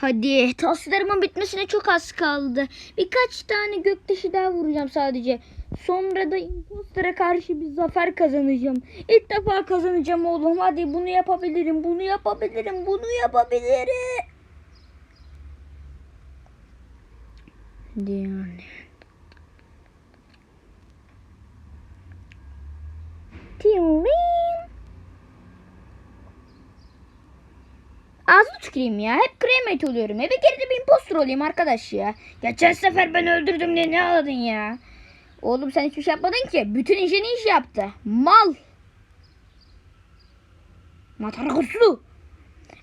Hadi taslarımın bitmesine çok az kaldı. Birkaç tane göktaşı daha vuracağım sadece. Sonra da impostora karşı bir zafer kazanacağım. İlk defa kazanacağım oğlum. Hadi bunu yapabilirim, bunu yapabilirim, bunu yapabilirim. Yani. Tiring. Ağzını tüküreyim ya. Hep cremate oluyorum. Bir kere de bir impostor olayım arkadaş ya. Geçen sefer ben öldürdüm diye ne ağladın ya? Oğlum sen hiçbir şey yapmadın ki. Bütün işini iş yaptı. Mal. Matara kuslu.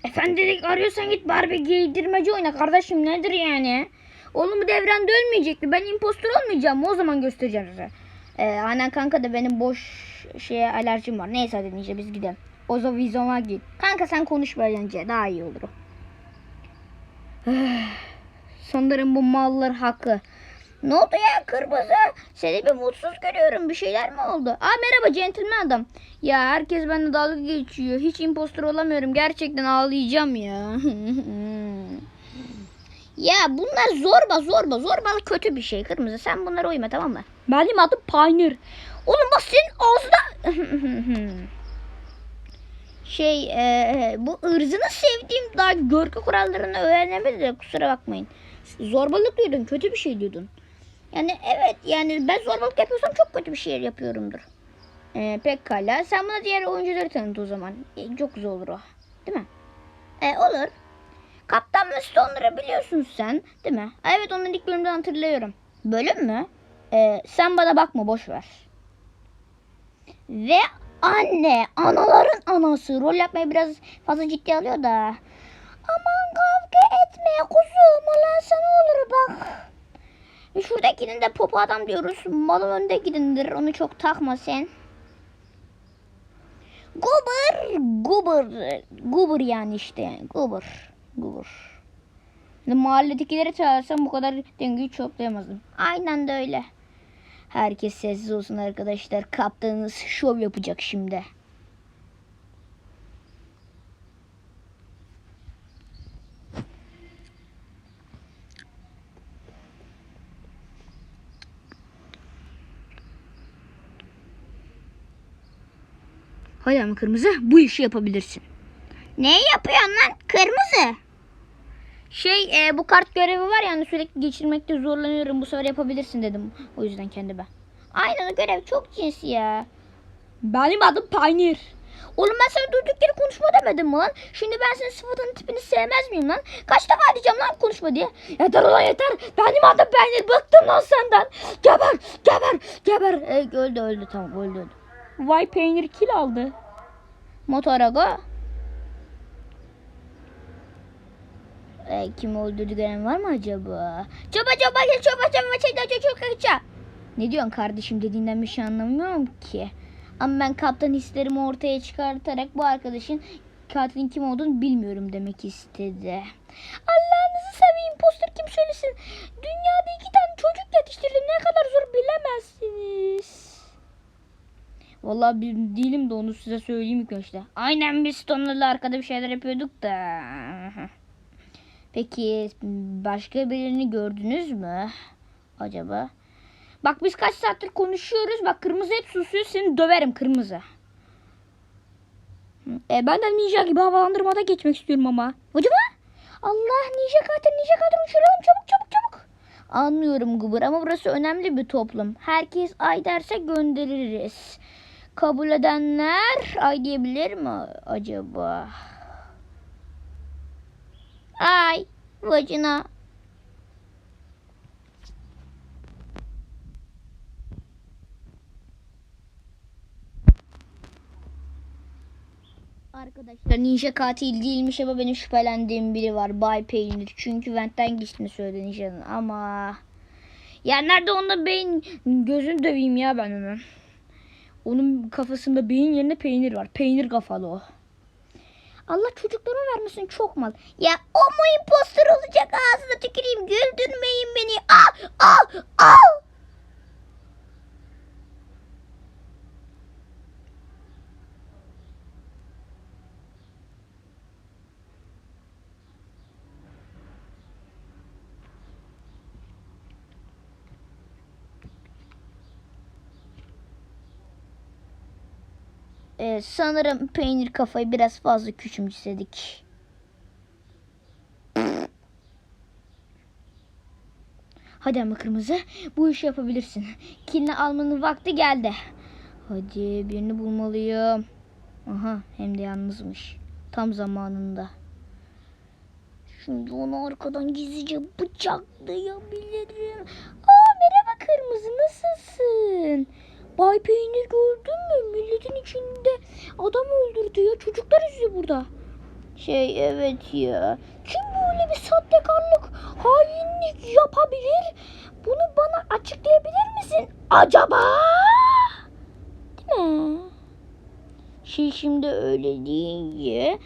Efendilik arıyorsan git Barbie giydirmeci oyna kardeşim nedir yani? Oğlum bu devrende ölmeyecekti. Ben impostor olmayacağım. O zaman göstereceğim size. Ee, annen kanka da benim boş şeye alerjim var. Neyse hadi Ninja biz gidelim. Ozo vizona git. Kanka sen konuş bence daha iyi olur o. Sanırım bu mallar hakkı. Ne oldu ya kırmızı? Seni bir mutsuz görüyorum. Bir şeyler mi oldu? Aa merhaba centilmen adam. Ya herkes bende dalga geçiyor. Hiç impostor olamıyorum. Gerçekten ağlayacağım ya. ya bunlar zorba zorba. Zorbalık kötü bir şey kırmızı. Sen bunlara uyma tamam mı? Benim adım Pioneer. Oğlum bak senin ağzına... şey e, bu ırzını sevdiğim daha görgü kurallarını öğrenemedi de kusura bakmayın. Zorbalık diyordun kötü bir şey diyordun. Yani evet yani ben zorbalık yapıyorsam çok kötü bir şey yapıyorumdur. E, pekala sen bana diğer oyuncuları tanıt o zaman. E, çok güzel olur o. Değil mi? E, olur. Kaptan ve biliyorsun sen değil mi? E, Evet onu ilk bölümden hatırlıyorum. Bölüm mü? E, sen bana bakma boş ver. Ve anne, anaların anası. Rol yapmayı biraz fazla ciddi alıyor da. Aman kavga etme kuzum. Olan sana olur bak. E, Şuradakinin de popo adam diyoruz. Malın önde gidindir. Onu çok takma sen. Guber, guber, guber yani işte. Guber. Şimdi mahalledekileri çağırsam bu kadar dengeyi toplayamazdım. Aynen de öyle. Herkes sessiz olsun arkadaşlar. Kaptanınız şov yapacak şimdi. Hadi ama kırmızı bu işi yapabilirsin. Ne yapıyorsun lan kırmızı? Şey e, bu kart görevi var yani sürekli geçirmekte zorlanıyorum. Bu sefer yapabilirsin dedim. O yüzden kendime. Aynen o görev çok cinsi ya. Benim adım Pioneer. Oğlum ben sana durduk yere konuşma demedim mi lan? Şimdi ben senin sıfatını tipini sevmez miyim lan? Kaç defa diyeceğim lan konuşma diye. Yeter ulan yeter. Benim adım Pioneer. Bıktım lan senden. Geber geber geber. E, öldü öldü tamam öldü öldü. Vay Pioneer kill aldı. Motorago. E, kim öldürdü gören var mı acaba? Çaba çaba gel çaba çaba çaba çaba çaba. Ne diyorsun kardeşim dediğinden bir şey anlamıyorum ki. Ama ben kaptan hislerimi ortaya çıkartarak bu arkadaşın katilin kim olduğunu bilmiyorum demek istedi. Allah'ınızı seveyim poster kim söylesin. Dünyada iki tane çocuk yetiştirdim ne kadar zor bilemezsiniz. Vallahi bir değilim de onu size söyleyeyim ilk önce. Aynen biz Stoner'la arkada bir şeyler yapıyorduk da. Peki başka birini gördünüz mü acaba? Bak biz kaç saattir konuşuyoruz. Bak kırmızı hep susuyor. Seni döverim kırmızı. E, ben de ninja gibi havalandırmada geçmek istiyorum ama. Hocam Allah ninja katil ninja katil uçuralım çabuk çabuk çabuk. Anlıyorum Gubur ama burası önemli bir toplum. Herkes ay derse göndeririz. Kabul edenler ay diyebilir mi acaba? Ay vacina. Arkadaşlar ninja katil değilmiş ama benim şüphelendiğim biri var. Bay Peynir. Çünkü Vent'ten geçtiğini söyledi ninjanın ama... Ya nerede onda beyin gözünü döveyim ya ben onu. Onun kafasında beyin yerine peynir var. Peynir kafalı o. Allah çocuklarıma vermesin çok mal. Ya o mu impostor olacak ağzına tüküreyim güldürmeyin beni. Al al al. Ee, sanırım peynir kafayı biraz fazla küçümsedik. Hadi ama kırmızı bu işi yapabilirsin. Kilini almanın vakti geldi. Hadi birini bulmalıyım. Aha hem de yalnızmış. Tam zamanında. Şimdi onu arkadan gizlice bıçaklayabilirim. Aa merhaba kırmızı nasılsın? Bay Peynir gördün mü? Milletin içinde adam öldürdü ya. Çocuklar yüzüyor burada. Şey evet ya. Kim böyle bir sahtekarlık, hainlik yapabilir? Bunu bana açıklayabilir misin acaba? Değil mi? Şey şimdi öyle deyince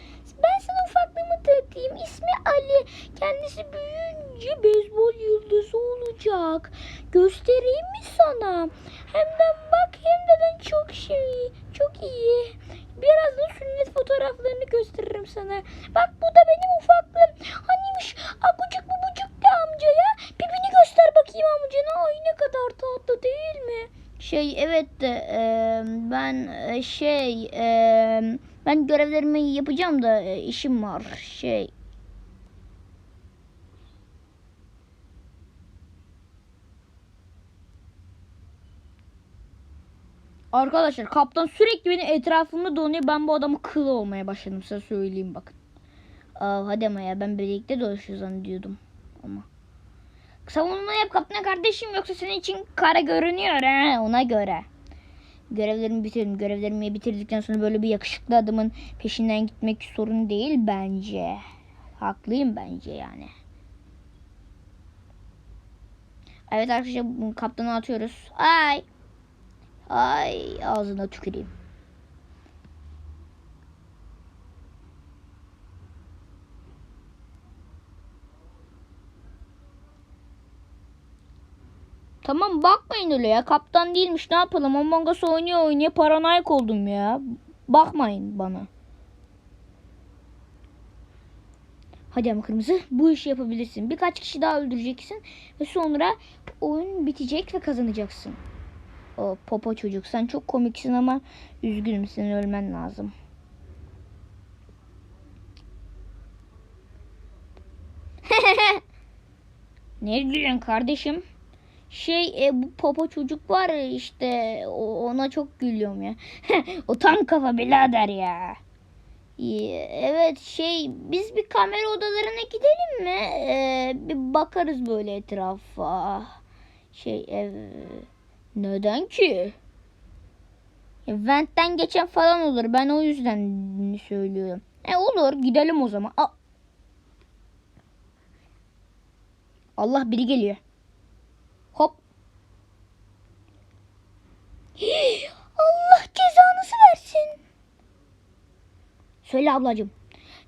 ben sana ufaklığımı tanıtayım. İsmi Ali. Kendisi büyüyünce beyzbol yıldızı olacak. Göstereyim mi sana? Hem de bak hem de ben çok şey, çok iyi. Birazdan sünnet fotoğraflarını gösteririm sana. Bak bu da benim ufaklığım. Hanimiş akucuk bubucuk da amcaya. Pipini göster bakayım amcana. Ay ne kadar tatlı değil mi? Şey evet de e, ben şey e, ben görevlerimi yapacağım da e, işim var şey. Arkadaşlar kaptan sürekli benim etrafımda dolanıyor. Ben bu adamı kıl olmaya başladım size söyleyeyim bakın. Aa, hadi ama ya ben birlikte dolaşıyor zannediyordum ama. Savunma yap kaptan kardeşim yoksa senin için kara görünüyor ha ona göre. Görevlerimi bitirdim. Görevlerimi bitirdikten sonra böyle bir yakışıklı adamın peşinden gitmek sorun değil bence. Haklıyım bence yani. Evet arkadaşlar kaptanı atıyoruz. Ay. Ay ağzına tüküreyim. Tamam bakmayın öyle ya. Kaptan değilmiş ne yapalım. Among Us oynuyor oynuyor paranoyak oldum ya. Bakmayın bana. Hadi ama kırmızı bu işi yapabilirsin. Birkaç kişi daha öldüreceksin ve sonra oyun bitecek ve kazanacaksın. O popo çocuk sen çok komiksin ama üzgünüm senin ölmen lazım. ne gülüyorsun kardeşim? Şey e, bu popo çocuk var işte ona çok gülüyorum ya. o tam kafa birader ya. Evet şey biz bir kamera odalarına gidelim mi? Ee, bir bakarız böyle etrafa. Şey ev... Neden ki? Ya, Vent'ten geçen falan olur. Ben o yüzden söylüyorum. E olur gidelim o zaman. Aa. Allah biri geliyor. Hop. Allah cezanızı versin. Söyle ablacığım.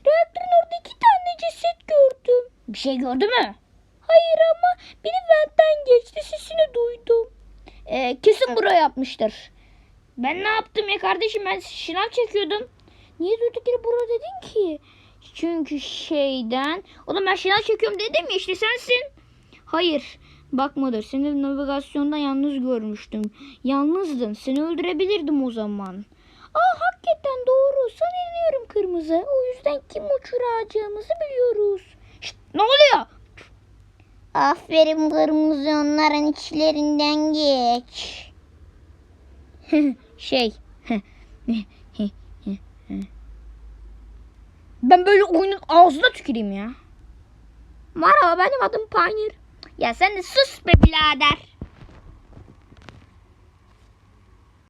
Reaktörün orada iki tane ceset gördüm. Bir şey gördü mü? Hayır ama biri ventten geçti sesini duydum. Ee, kesin buraya yapmıştır. Ben ne yaptım ya kardeşim ben şınav çekiyordum. Niye durduk yere burada dedin ki? Çünkü şeyden. Oğlum ben şınav çekiyorum dedim ya işte sensin. Hayır. Bakmadır. Seni navigasyonda yalnız görmüştüm. Yalnızdın. Seni öldürebilirdim o zaman. Aa hakikaten doğru. Sana inanıyorum kırmızı. O yüzden kim uçuracağımızı biliyoruz. Şşt, ne oluyor? Aferin kırmızı onların içlerinden geç. şey. ben böyle oyunun ağzına tüküreyim ya. Merhaba benim adım Pioneer. Ya sen de sus be birader.